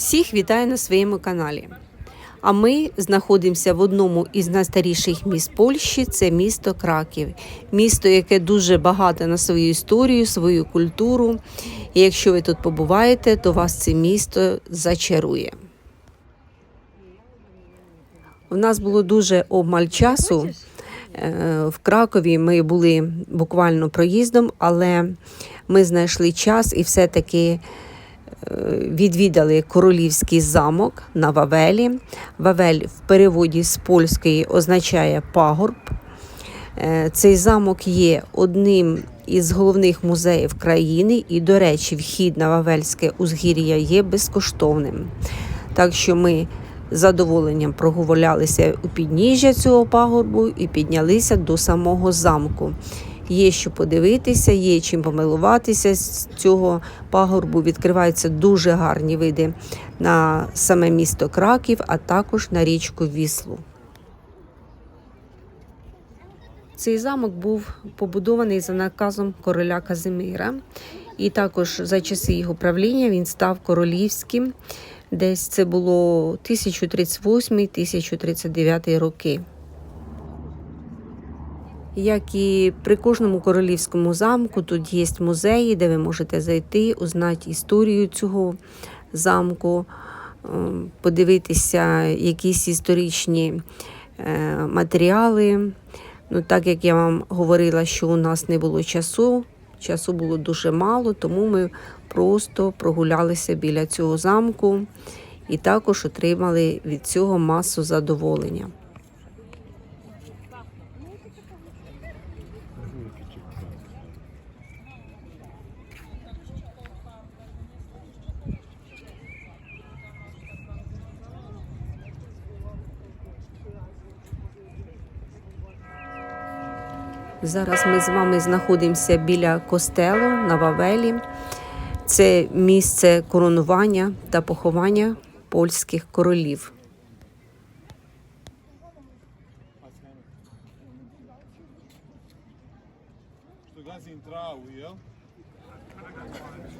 Всіх вітаю на своєму каналі. А ми знаходимося в одному із найстаріших міст Польщі це місто Краків. Місто, яке дуже багате на свою історію, свою культуру. І якщо ви тут побуваєте, то вас це місто зачарує. У нас було дуже обмаль часу. Е, В Кракові ми були буквально проїздом, але ми знайшли час і все-таки відвідали королівський замок на Вавелі. Вавель в переводі з польської означає пагорб. Е, Цей замок є одним із головних музеїв країни, і, до речі, вхід на Вавельське узгір'я є безкоштовним. Так що ми з задоволенням прогулялися у підніжжя цього пагорбу і піднялися до самого замку. Є що подивитися, є чим помилуватися з цього пагорбу. Відкриваються дуже гарні види на саме місто Краків, а також на річку Віслу. Цей замок був побудований за наказом короля Казимира, і також за часи його правління він став королівським. Десь це було 1038-1039 роки. Як і при кожному королівському замку, тут є музеї, де ви можете зайти, узнати історію цього замку, ем, подивитися якісь історичні е, матеріали. Ну, так як я вам говорила, що у нас не було часу, часу було дуже мало, тому ми просто прогулялися біля цього замку і також отримали від цього масу задоволення. Зараз ми з вами знаходимося біля костелу на Вавелі. Це місце коронування та поховання польських королів.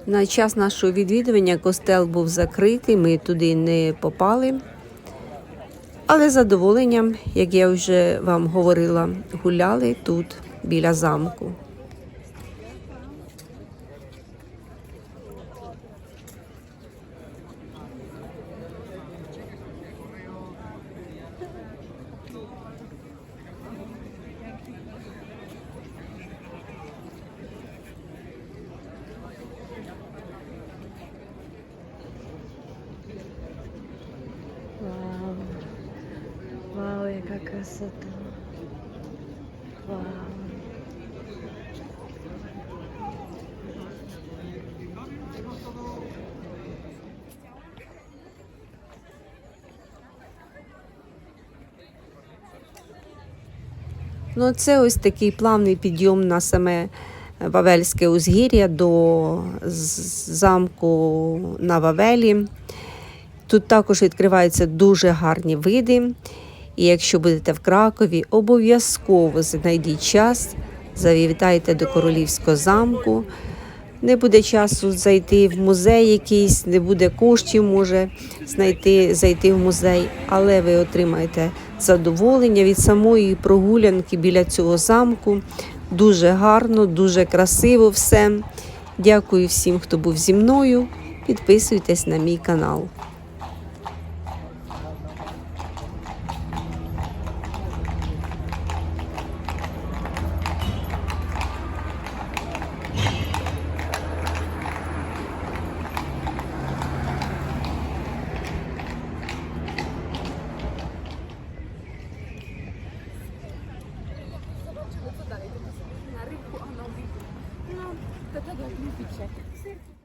На час нашого відвідування костел був закритий, ми туди не попали. Але задоволенням, як я вже вам говорила, гуляли тут біля замку. Вау. Яка красота. Вау. Ну, це ось такий плавний підйом на саме Вавельське узгір'я до замку на Вавелі. Тут також відкриваються дуже гарні види. І якщо будете в Кракові, обов'язково знайдіть час, завітайте до королівського замку. Не буде часу зайти в музей якийсь, не буде коштів, може знайти, зайти в музей, але ви отримаєте задоволення від самої прогулянки біля цього замку. Дуже гарно, дуже красиво все. Дякую всім, хто був зі мною. Підписуйтесь на мій канал. Na rynku,